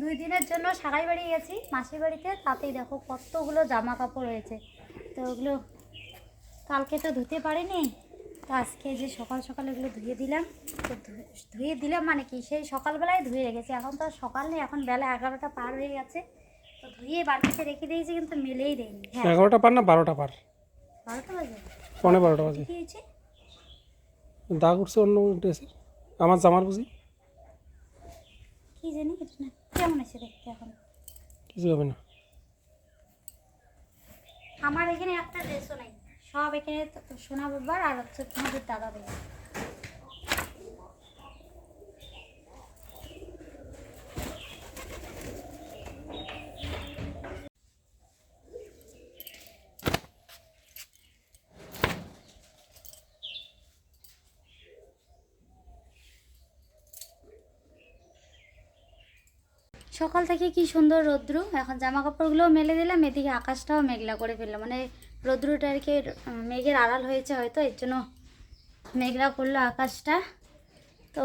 দুই দিনের জন্য সারাই বাড়ি গেছি। মাসির বাড়িতে তাতেই দেখো কতগুলো জামা কাপড় রয়েছে। তো ওগুলো কালকে তো ধুতে পারিনি তো আজকে যে সকাল সকাল এগুলো ধুয়ে দিলাম। তো ধুয়ে- দিলাম মানে কি? সেই সকালবেলায় ধুয়ে রেখেছি। এখন তো সকাল নেই এখন বেলা এগারোটা পার হয়ে গেছে। তো ধুয়ে বাড়িতে রেখে দিয়েছি কিন্তু মেলেই দেয়নি। হ্যাঁ। এগারোটা পার না বারোটা পার? বারোটা বাজে? পৌনে বারোটা বাজে। কি হয়েছে? দাগ উঠছে অন্য ড্রেসের আমার জামার বুঝি? জানি এটা না। কেমন আছে দেখতে এখন? কিছু হবে না। আমার এখানে একটা ড্রেসও নাই। সব এখানে তো সোনা বাবার আর হচ্ছে তোমাদের দাদা ভাই সকাল থেকে কি সুন্দর রৌদ্র? এখন জামা কাপড়গুলো মেলে দিলাম, এদিকে আকাশটাও মেঘলা করে ফেললাম মানে রৌদ্রটা আর কি মেঘের আড়াল হয়েছে হয়তো, এর জন্য মেঘলা করল আকাশটা। তো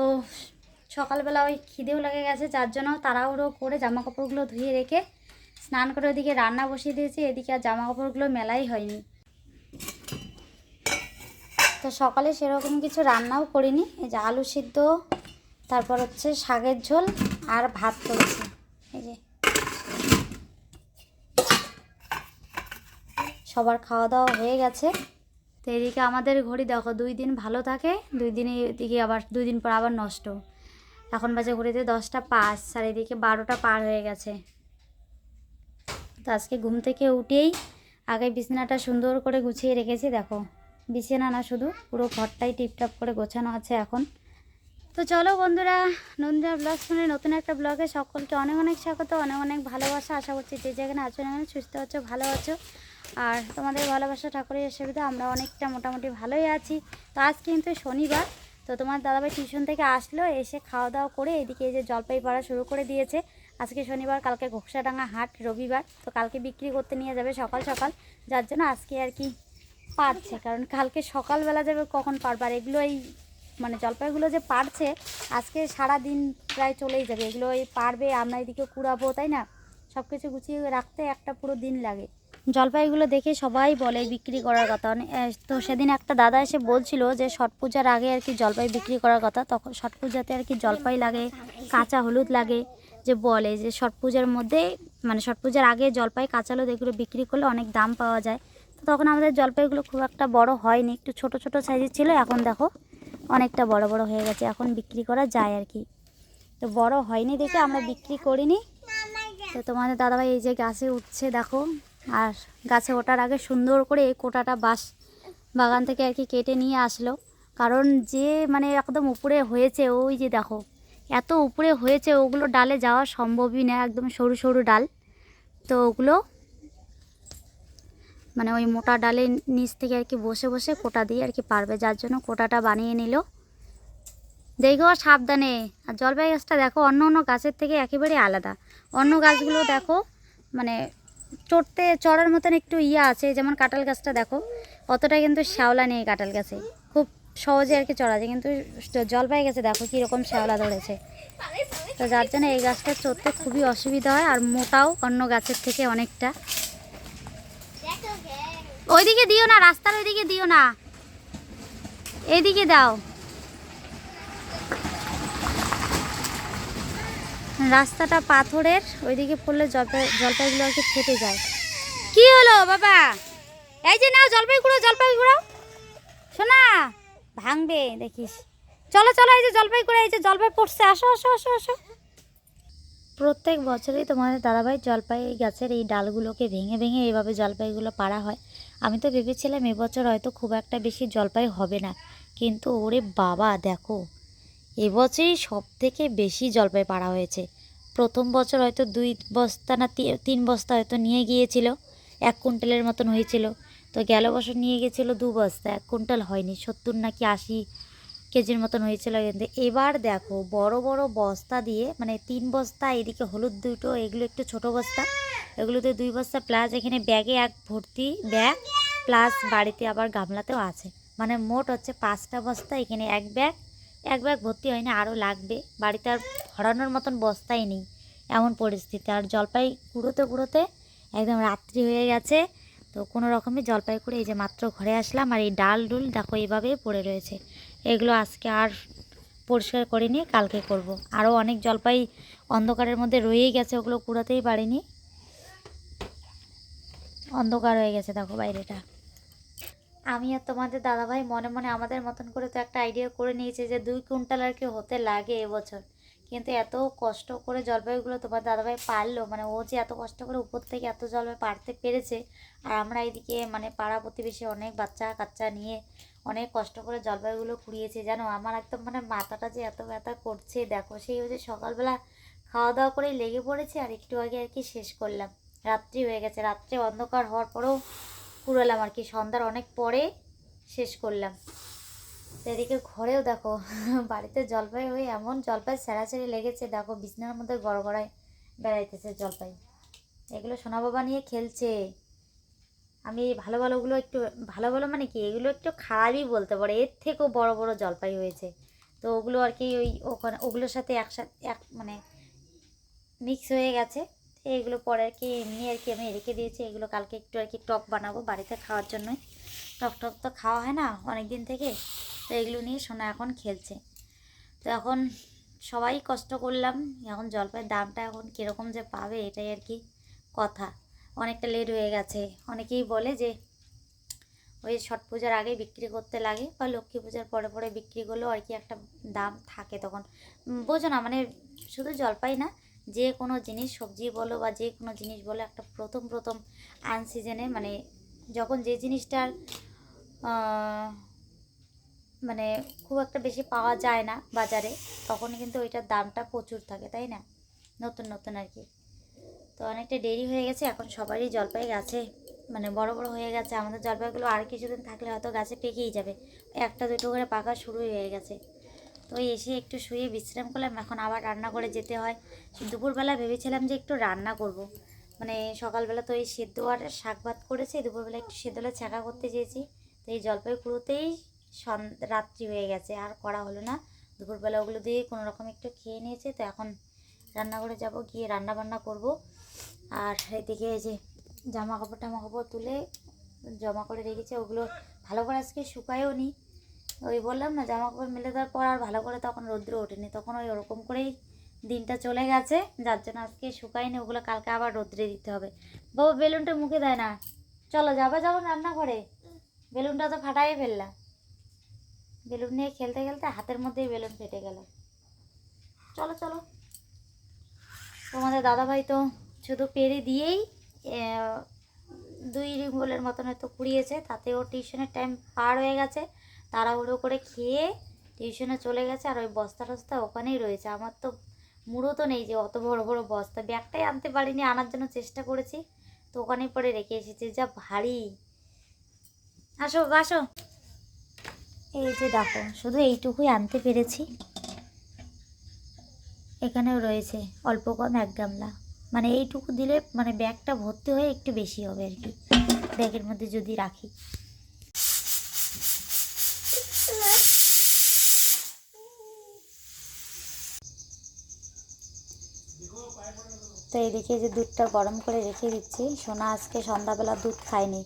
সকালবেলা ওই খিদেও লেগে গেছে, যার জন্য তাড়াহুড়ো করে জামা কাপড়গুলো ধুয়ে রেখে স্নান করে ওদিকে রান্না বসিয়ে দিয়েছি, এদিকে আর জামা কাপড়গুলো মেলাই হয়নি। তো সকালে সেরকম কিছু রান্নাও করিনি, এই যে আলু সিদ্ধ, তারপর হচ্ছে শাকের ঝোল আর ভাত করেছি এই যে সবার খাওয়া দাওয়া হয়ে গেছে। তো এদিকে আমাদের ঘড়ি দেখো, দুই দিন ভালো থাকে, দুই দিনে এদিকে আবার, দুই দিন পর আবার নষ্ট। এখন বাজে ঘড়িতে দশটা পাঁচ, আর এদিকে বারোটা পার হয়ে গেছে। তো আজকে ঘুম থেকে উঠেই আগে বিছানাটা সুন্দর করে গুছিয়ে রেখেছি, দেখো। বিছানা না শুধু, পুরো ঘরটাই টিপটাপ করে গোছানো আছে এখন। তো চলো বন্ধুরা নন্দিয়া ব্লগ শুনে নতুন একটা ব্লগে সকলকে অনেক অনেক স্বাগত, অনেক অনেক ভালোবাসা। আশা করছি যে যেখানে আছো না সুস্থ আছো, ভালো আছো। আর তোমাদের ভালোবাসা, ঠাকুরের সুবিধা, আমরা অনেকটা মোটামুটি ভালোই আছি। তো আজ কিন্তু শনিবার, তো তোমার দাদাভাই টিউশন থেকে আসলো, এসে খাওয়া দাওয়া করে এদিকে এই যে জলপাই পাড়া শুরু করে দিয়েছে। আজকে শনিবার, কালকে ঘোকসাডাঙ্গা হাট, রবিবার, তো কালকে বিক্রি করতে নিয়ে যাবে সকাল সকাল। যার জন্য আজকে আর কি পারছে, কারণ কালকে সকালবেলা যাবে কখন পারবার এগুলো এই মানে জলপাইগুলো যে পারছে, আজকে সারা দিন প্রায় চলেই যাবে। এগুলো এই পারবে, আমরা এদিকে কুড়াবো, তাই না? সব কিছু গুছিয়ে রাখতে একটা পুরো দিন লাগে। জলপাইগুলো দেখে সবাই বলে বিক্রি করার কথা। তো সেদিন একটা দাদা এসে বলছিল যে ছট পূজার আগে আর কি জলপাই বিক্রি করার কথা। তখন ছট পূজাতে আর কি জলপাই লাগে, কাঁচা হলুদ লাগে, যে বলে যে ছট পূজার মধ্যে মানে ছট পূজার আগে জলপাই কাঁচা হলুদ এগুলো বিক্রি করলে অনেক দাম পাওয়া যায়। তো তখন আমাদের জলপাইগুলো খুব একটা বড় হয়নি, একটু ছোট ছোট সাইজের ছিল, এখন দেখো অনেকটা বড় বড় হয়ে গেছে, এখন বিক্রি করা যায় আর কি। তো বড় হয়নি দেখে আমরা বিক্রি করিনি। তো তোমাদের দাদাভাই এই যে গাছে উঠছে, দেখো। আর গাছে ওঠার আগে সুন্দর করে এই কোটাটা বাঁশ বাগান থেকে আর কি কেটে নিয়ে আসলো। কারণ যে মানে একদম উপরে হয়েছে, ওই যে দেখো, এত উপরে হয়েছে, ওগুলো ডালে যাওয়া সম্ভবই না, একদম সরু সরু ডাল। তো ওগুলো মানে ওই মোটা ডালের নিচ থেকে আর কি বসে বসে কোটা দিয়ে আর কি পারবে, যার জন্য কোটাটা বানিয়ে নিল। দেখো, সাবধানে। আর জলপাই গাছটা দেখো, অন্য অন্য গাছের থেকে একেবারে আলাদা। অন্য গাছগুলো দেখো মানে চড়তে, চড়ার মতন একটু ইয়ে আছে, যেমন কাঁঠাল গাছটা দেখো, অতটা কিন্তু শ্যাওলা নেই কাঁঠাল গাছে। খুব সহজে আর কি চড়া যায়, কিন্তু জলপাই গাছে দেখো কীরকম শ্যাওলা ধরেছে। তো যার জন্য এই গাছটা চড়তে খুবই অসুবিধা হয়, আর মোটাও অন্য গাছের থেকে অনেকটা। ওইদিকে দিও না, রাস্তার ওইদিকে দিও না। এইদিকে দাও। রাস্তাটা পাথরের, ওইদিকে পড়লে জলপাই, জলপাইগুলো আর কি ফেটে যায়। কি হলো বাবা? এই যে নাও জলপাই কুড়ো জলপাই কুড়ো শোনা ভাঙবে, দেখিস। চলো চলো, এই যে জলপাই কুড়ো এই যে জলপাই পড়ছে, আসো আসো আসো আসো। প্রত্যেক বছরই তোমাদের দাদাভাই জলপাই গাছের এই ডালগুলোকে ভেঙে ভেঙে এইভাবে জলপাইগুলো পাড়া হয়। আমি তো ভেবেছিলাম এবছর হয়তো খুব একটা বেশি জলপাই হবে না। কিন্তু ওরে বাবা, দেখো। এবছরই সব থেকে বেশি জলপাই পাড়া হয়েছে। প্রথম বছর হয়তো দুই বস্তা না তিন বস্তা হয়তো নিয়ে গিয়েছিল, এক কুইন্টালের মতন হয়েছিল। তো গেল বছর নিয়ে গেছিল দু বস্তা, এক কুইন্টাল হয়নি, সত্তর নাকি আশি কেজির মতন হয়েছিল কিন্তু এবার দেখো বড় বড় বস্তা দিয়ে মানে তিন বস্তা, এদিকে হলুদ দুটো, এগুলো একটু ছোট বস্তা, এগুলোতে দুই বস্তা প্লাস এখানে ব্যাগে এক ভর্তি ব্যাগ প্লাস বাড়িতে আবার গামলাতেও আছে। মানে মোট হচ্ছে পাঁচটা বস্তা, এখানে এক ব্যাগ এক ব্যাগ ভর্তি হয়নি, আরও লাগবে। বাড়িতে আর ভরানোর মতন বস্তাই নেই, এমন পরিস্থিতি। আর জলপাই কুড়োতে কুড়োতে একদম রাত্রি হয়ে গেছে, তো কোনো রকমে জলপাই করে এই যে মাত্র ঘরে আসলাম, আর এই ডাল ডুল দেখো এইভাবেই পড়ে রয়েছে। এগুলো আজকে আর পরিষ্কার করিনি, কালকে করব। আরও অনেক জলপাই অন্ধকারের মধ্যে রয়েই গেছে, ওগুলো কুড়াতেই পারিনি। অন্ধকার হয়ে গেছে, দেখো বাইরেটা। আমি আর তোমাদের দাদাভাই মনে মনে আমাদের মতন করে তো একটা আইডিয়া করে নিয়েছে যে দুই কুইন্টাল আর কি হতে লাগে এবছর। কিন্তু এত কষ্ট করে জলপাইগুলো তোমার দাদাভাই পারল মানে ও যে এত কষ্ট করে উপর থেকে এত জলপাই পারতে পেরেছে, আর আমরা এইদিকে মানে পাড়া প্রতিবেশী অনেক বাচ্চা কাচ্চা নিয়ে অনেক কষ্ট করে জলপাইগুলো কুড়িয়েছে। জানো, আমার একদম মানে মাথাটা যে এত ব্যথা করছে, দেখো সেই হচ্ছে সকালবেলা খাওয়া দাওয়া করেই লেগে পড়েছে, আর একটু আগে আর কি শেষ করলাম। রাত্রি হয়ে গেছে, রাত্রে অন্ধকার হওয়ার পরেও কুড়ালাম আর কি, সন্ধ্যার অনেক পরে শেষ করলাম। এদিকে ঘরেও দেখো, বাড়িতে জলপাই হয়ে এমন জলপাই সেরাছেড়ি লেগেছে, দেখো বিছনার মধ্যে গড়গড়ায় বেড়াইতেছে জলপাই। এগুলো সোনা বাবা নিয়ে খেলছে। আমি ভালো ভালোগুলো একটু, ভালো ভালো মানে কি, এগুলো একটু খারাপই বলতে পারে, এর থেকেও বড় বড় জলপাই হয়েছে। তো ওগুলো আর কি ওই ওখানে, ওগুলোর সাথে একসাথে, এক মানে মিক্স হয়ে গেছে। তো এগুলো পরে আর কি এমনি আর কি আমি রেখে দিয়েছি। এগুলো কালকে একটু আর কি টক বানাবো বাড়িতে খাওয়ার জন্যই। টক টক তো খাওয়া হয় না অনেক দিন থেকে। তো এগুলো নিয়ে সোনা এখন খেলছে। তো এখন সবাই কষ্ট করলাম। এখন জলপাইয়ের দামটা এখন কীরকম যে পাবে এটাই আর কি কথা। অনেকটা লেট হয়ে গেছে। অনেকেই বলে যে ওই ছট পূজার আগে বিক্রি করতে লাগে বা লক্ষ্মী পূজার পরে পরে বিক্রি করলেও আর কি একটা দাম থাকে তখন। বোঝো না মানে শুধু জলপাই না যে কোনো জিনিস সবজি বলো বা যে কোনো জিনিস বলো, একটা প্রথম প্রথম আনসিজনে মানে যখন যে জিনিসটার মানে খুব একটা বেশি পাওয়া যায় না বাজারে তখন কিন্তু ওইটার দামটা প্রচুর থাকে, তাই না? নতুন নতুন আর কি। তো অনেকটা দেরি হয়ে গেছে, এখন সবারই জলপাই গাছে মানে বড় বড় হয়ে গেছে। আমাদের জলপাইগুলো আর কিছুদিন থাকলে হয়তো গাছে পেকেই যাবে। একটা দুটো করে পাকা শুরু হয়ে গেছে। তো এসে একটু শুয়ে বিশ্রাম করলাম, এখন আবার রান্না করে যেতে হয়। দুপুরবেলা ভেবেছিলাম যে একটু রান্না করব। মানে সকালবেলা তো এই সেদ্ধ আর শাক ভাত করেছি, দুপুরবেলা একটু সেদ্ধলে ছাঁকা করতে চেয়েছি। তো এই জলপাই কুড়োতেই সন, রাত্রি হয়ে গেছে, আর করা হলো না। দুপুরবেলা ওগুলো দিয়ে কোনো রকম একটু খেয়ে নিয়েছে, তো এখন রান্না করে যাব, গিয়ে রান্না বান্না করব। আর এদিকে যে জামা কাপড় টামা কাপড় তুলে জমা করে রেখেছে, ওগুলো ভালো করে আজকে শুকায়ও নি। ওই বললাম না জামা কাপড় মেলে দেওয়ার পর আর ভালো করে তখন রৌদ্র ওঠেনি। তখন ওই ওরকম করেই দিনটা চলে গেছে, যার জন্য আজকে শুকায়নি, ওগুলো কালকে আবার রৌদ্রে দিতে হবে। বাবা বেলুনটা মুখে দেয় না। চলো, যাবা, যাব রান্নাঘরে। বেলুনটা তো ফাটাই ফেললাম। বেলুন নিয়ে খেলতে খেলতে হাতের মধ্যেই বেলুন ফেটে গেল। চলো চলো। তোমাদের দাদাভাই তো শুধু পেরে দিয়েই দুই রিঙ্গলের মতন হয়তো কুড়িয়েছে তাতে টিউশনের টাইম পার হয়ে গেছে। তাড়াহুড়ো করে খেয়ে টিউশনে চলে গেছে আর ওই বস্তা টস্তা ওখানেই রয়েছে। আমার তো মুড়ো তো নেই যে অত বড় বড় বস্তা। ব্যাগটাই আনতে পারিনি, আনার জন্য চেষ্টা করেছি। তো ওখানেই পরে রেখে এসেছি। যা ভারী। আসো আসো। এই যে দেখো, শুধু এইটুকুই আনতে পেরেছি। এখানেও রয়েছে অল্প কম এক গামলা। মানে এইটুকু দিলে মানে ব্যাগটা ভর্তি হয়ে একটু বেশি হবে আর কি। ব্যাগের মধ্যে যদি রাখি। তো এইদিকে যে দুধটা গরম করে রেখে দিচ্ছি। সোনা আজকে সন্ধ্যাবেলা দুধ খায়নি।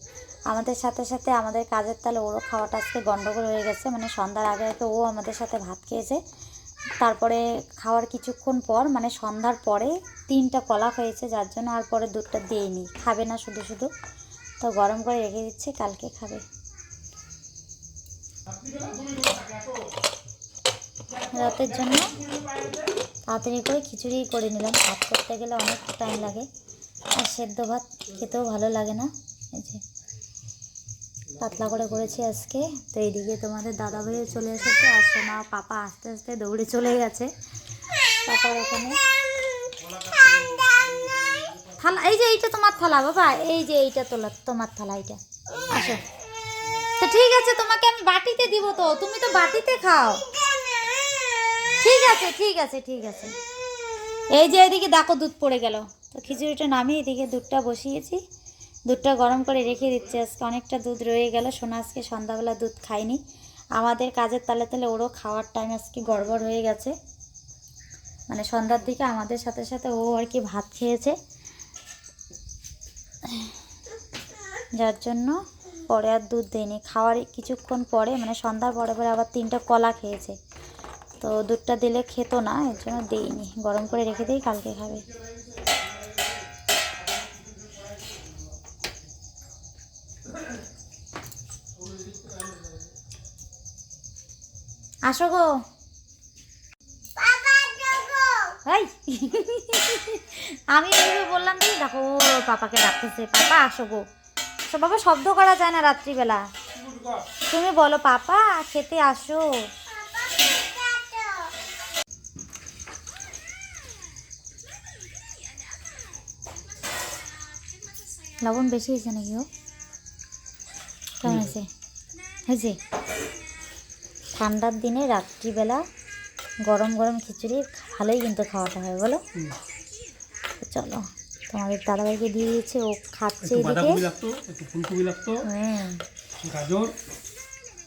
আমাদের সাথে সাথে আমাদের কাজের তালে ওরও খাওয়াটা আজকে গন্ডগোল হয়ে গেছে। মানে সন্ধ্যার আগে আগে ও আমাদের সাথে ভাত খেয়েছে। তারপরে খাওয়ার কিছুক্ষণ পর মানে সন্ধ্যার পরে তিনটা কলা হয়েছে, যার জন্য আর পরে দুধটা দিইনি। খাবে না শুধু শুধু। তো গরম করে রেখে দিচ্ছি, কালকে খাবে। রাতের জন্য তাড়াতাড়ি করে খিচুড়ি করে নিলাম। ভাত করতে গেলে অনেক টাইম লাগে। আর সেদ্ধ ভাত খেতেও ভালো লাগে না। এই যে পাতলা করে করেছি আজকে। তো এইদিকে তোমাদের দাদা ভাইও চলে এসেছে। আর সোনা পাপা আস্তে আস্তে দৌড়ে চলে গেছে। পাপার ওখানে। থালা, এই যে এইটা তোমার থালা বাবা। এই যে এইটা তোলা, তোমার থালা এইটা। আসো। তো ঠিক আছে, তোমাকে আমি বাটিতে দিব তো। তুমি তো বাটিতে খাও। ঠিক আছে ঠিক আছে ঠিক আছে। এই যে এদিকে দেখো দুধ পড়ে গেল। তো খিচুড়িটা নামিয়ে এদিকে দুধটা বসিয়েছি। দুধটা গরম করে রেখে দিচ্ছি। আজকে অনেকটা দুধ রয়ে গেল। সোনা আজকে সন্ধ্যাবেলা দুধ খায়নি। আমাদের কাজের তালে তালে ওরও খাওয়ার টাইম আজকে গড়বড় হয়ে গেছে। মানে সন্ধ্যার দিকে আমাদের সাথে সাথে ও আর কি ভাত খেয়েছে। যার জন্য পরে আর দুধ দেয়নি। খাওয়ার কিছুক্ষণ পরে মানে সন্ধ্যার পরে পরে আবার তিনটা কলা খেয়েছে। তো দুধটা দিলে খেতো না এর জন্য দেইনি। গরম করে রেখে দিই কালকে খাবে। আসো গো। আমি এইভাবে বললাম কি দেখো ও পাপাকে ডাকতেছে। পাপা আসো গো। বাবা শব্দ করা যায় না রাত্রিবেলা। তুমি বলো পাপা খেতে আসো। লবণ বেশি হয়েছে নাকি ও কেমন হয়েছে। হয়েছে? ঠান্ডার দিনে রাত্রিবেলা গরম গরম খিচুড়ি ভালোই কিন্তু খাওয়াটা হয় বলো। চলো তোমাদের দাদাভাইকে দিয়ে দিয়েছে ও খাচ্ছে এদিকে। গাজর।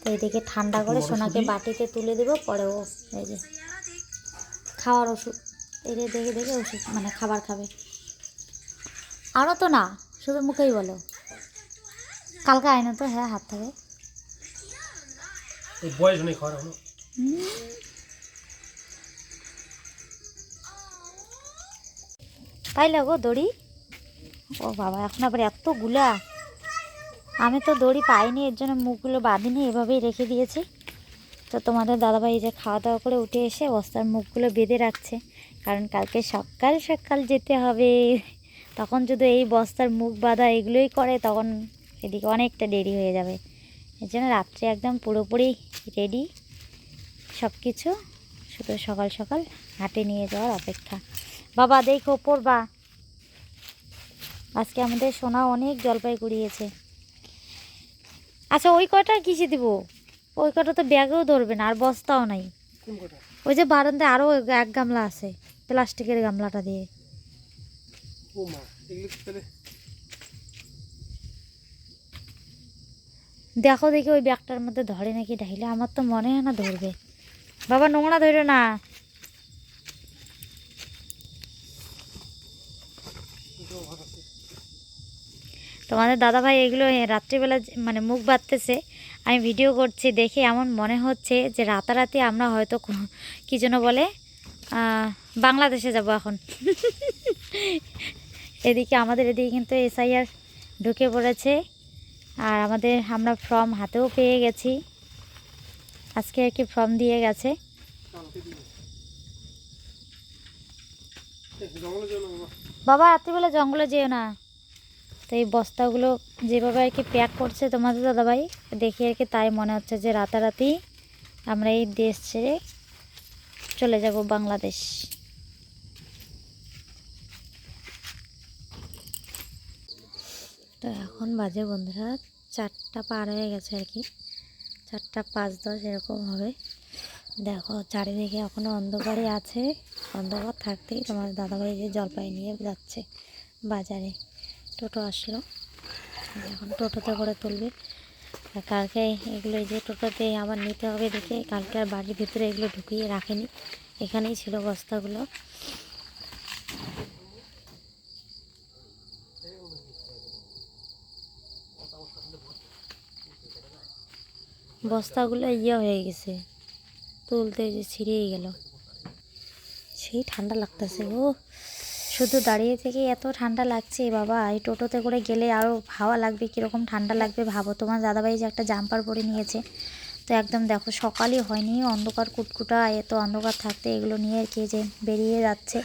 তো এদিকে ঠান্ডা করে সোনাকে বাটিতে তুলে দেবো পরে ও এই যে খাওয়ার ওষুধ। এই যে দেখে দেখে ওষুধ মানে খাবার খাবে। আরও তো না। শুধু মুখেই বলো। কালকে আয় না তো হ্যাঁ হাত থেকে। বয়স খাওয়ার পাইলে গো দড়ি? ও বাবা এখন আবার এতগুলা আমি তো দড়ি পাইনি এর জন্য মুখগুলো বাঁধিনি এভাবেই রেখে দিয়েছি। তো তোমাদের দাদাভাই যে খাওয়া দাওয়া করে উঠে এসে বস্তার মুখগুলো বেঁধে রাখছে। কারণ কালকে সকাল সকাল যেতে হবে। তখন যদি এই বস্তার মুখ বাঁধা এগুলোই করে তখন এদিকে অনেকটা দেরি হয়ে যাবে। এর জন্য রাত্রে একদম পুরোপুরি রেডি সব কিছু শুধু সকাল সকাল হাটে নিয়ে যাওয়ার অপেক্ষা। বাবা দেখো পড়বা। আজকে আমাদের সোনা অনেক জলপাই কুড়িয়েছে। আচ্ছা ওই কটা কিসে দিব? ওই কটা তো ব্যাগেও ধরবে না আর বস্তাও নাই। ওই যে বারান্দায় আরও এক গামলা আছে প্লাস্টিকের গামলাটা দিয়ে। দেখো দেখি ওই ব্যাগটার মধ্যে ধরে নাকি ঢাইলে। আমার তো মনে হয় না ধরবে। বাবা, নোংরা ধরো না। তোমাদের দাদাভাই এগুলো রাত্রিবেলা মানে মুখ বাঁধতেছে। আমি ভিডিও করছি, দেখে এমন মনে হচ্ছে যে রাতারাতি আমরা হয়তো কী যেন বলে? বাংলাদেশে যাব এখন। এদিকে আমাদের এদিকে কিন্তু এসআইআর ঢুকে পড়েছে। আর আমাদের আমরা ফর্ম হাতেও পেয়ে গেছি। আজকে আর কি ফর্ম দিয়ে গেছে। বাবা, রাত্রিবেলা জঙ্গলে যেও না। তো এই বস্তাগুলো যেভাবে আর কি প্যাক করছে তোমাদের দাদাভাই, দেখে আর কি তাই মনে হচ্ছে যে রাতারাতি আমরা এই দেশ ছেড়ে চলে যাব বাংলাদেশ। তো এখন বাজে বন্ধুরা চারটা পার হয়ে গেছে আর কি। চারটা পাঁচ দশ এরকম হবে। দেখো, চারিদিকে এখনও অন্ধকারই আছে। অন্ধকার থাকতেই তোমার দাদাভাই যে জলপাই নিয়ে যাচ্ছে বাজারে। টোটো আসলো। এখন টোটোতে করে তুলবে। কালকে এগুলো যে টোটোতে আবার নিতে হবে দেখে কালকে আর বাড়ির ভিতরে এগুলো ঢুকিয়ে রাখেনি। এখানেই ছিল বস্তাগুলো। বস্তাগুলো ইয়ে হয়ে গেছে। তুলতে যে ছিঁড়েই গেল। সেই ঠান্ডা লাগতেছে, ও। শুধু দাঁড়িয়ে থেকে এত ঠান্ডা লাগছে, বাবা। এই টোটোতে করে গেলে আরও হাওয়া লাগবে, কীরকম ঠান্ডা লাগবে ভাবো। তোমার দাদাভাই যে একটা জাম্পার পরে নিয়েছে। তো একদম দেখো, সকালই হয়নি, অন্ধকার কুটকুটা, এত অন্ধকার থাকতে এগুলো নিয়ে কে যে বেরিয়ে যাচ্ছে।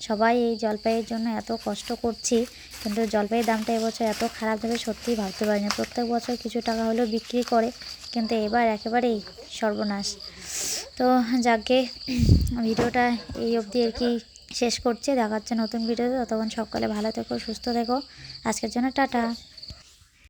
সবাই এই জলপাইয়ের জন্য এত কষ্ট করছি। কিন্তু জলপাইয়ের দামটা এবছর এত খারাপ যাবে সত্যিই ভাবতে পারি না প্রত্যেক বছর কিছু টাকা হলেও বিক্রি করে, কিন্তু এবার একেবারেই সর্বনাশ। তো যাকে ভিডিওটা এই অবধি আর কি শেষ করছে। দেখাচ্ছে নতুন ভিডিওতে, ততক্ষণ সকালে ভালো থেকো, সুস্থ থেকো। আজকের জন্য টাটা।